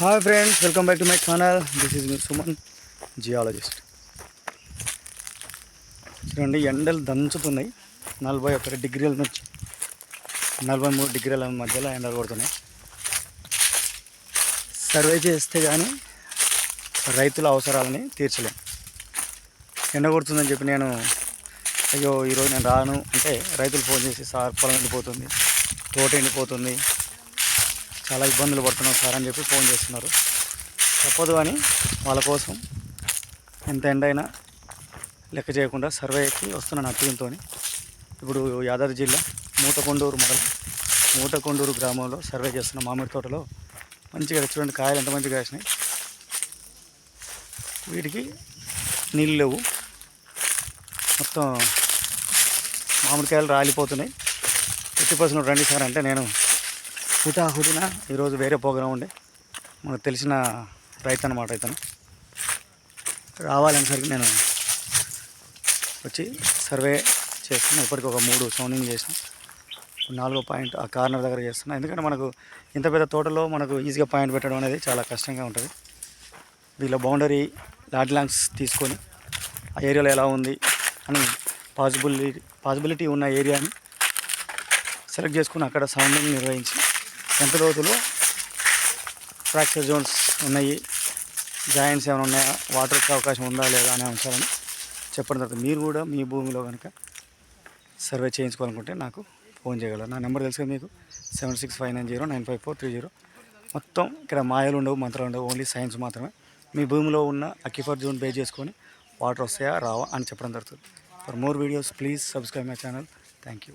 Hi friends welcome back to my channel this is me Suman geologist చూడండి ఎండలు దంచుతున్నాయి. నలభై ఒకటి డిగ్రీల నుంచి నలభై మూడు డిగ్రీల మధ్యలో ఎండలు కొడుతున్నాయి. సర్వే చేస్తే కానీ రైతుల అవసరాలని తీర్చలేం. ఎండ కొడుతుందని చెప్పి నేను అయ్యో ఈరోజు నేను రాను. అంటే రైతులు ఫోన్ చేసి సార్ పొలం ఎండిపోతుంది తోట ఎండిపోతుంది చాలా ఇబ్బందులు పడుతున్నాం సార్ అని చెప్పి ఫోన్ చేస్తున్నారు. తప్పదు అని వాళ్ళ కోసం ఎంత ఎండైనా లెక్క చేయకుండా సర్వేకి వస్తున్నాను అత్యంతో ఇప్పుడు యాదాద్రి జిల్లా మూతకొండూరు మండలం మూతకొండూరు గ్రామంలో సర్వే చేస్తున్న మామిడి తోటలో మంచిగా చూడండి కాయలు ఎంత మంచిగా వేసినాయి వీటికి నీళ్ళు లేవు. మొత్తం మామిడికాయలు రాలిపోతున్నాయి. ఎట్టి పర్సెంట్ రండి సార్ అంటే నేను హుటాహుటిన ఈరోజు వేరే ప్రోగ్రాం ఉండే మనకు తెలిసిన రైతు అనమాట ఇతను. రావాలనేసరికి నేను వచ్చి సర్వే చేస్తున్నాను ఇప్పటికి ఒక మూడు సౌండింగ్ చేసిన. నాలుగో పాయింట్ ఆ కార్నర్ దగ్గర చేస్తున్నా. ఎందుకంటే మనకు ఇంత పెద్ద తోటలో మనకు ఈజీగా పాయింట్ పెట్టడం అనేది చాలా కష్టంగా ఉంటుంది. వీళ్ళ బౌండరీ లాడ్ ల్యాండ్స్ తీసుకొని ఆ ఏరియాలో ఎలా ఉంది అని పాసిబిలిటీ పాసిబిలిటీ ఉన్న ఏరియాని సెలెక్ట్ చేసుకుని అక్కడ సౌండింగ్ నిర్వహించి ఎంత లోతులో? ఫ్రాక్చర్ జోన్స్ ఉన్నాయి. జాయింట్స్ ఏమైనా ఉన్నాయా? వాటర్కి అవకాశం ఉందా లేదా అనే అంశాలను చెప్పడం జరుగుతుంది. మీరు కూడా మీ భూమిలో కనుక సర్వే చేయించుకోవాలనుకుంటే నాకు ఫోన్ చేయగలరు. నా నెంబర్ తెలుసు మీకు? Seven six five nine zero nine five four three zero మొత్తం ఇక్కడ మాయలు ఉండవు మంత్రాలు ఉండవు. ఓన్లీ సైన్స్ మాత్రమే. మీ భూమిలో ఉన్న అక్కిఫర్ జోన్ బేస్ చేసుకొని వాటర్ వస్తాయా రావా అని చెప్పడం జరుగుతుంది. For more videos please subscribe my channel thank you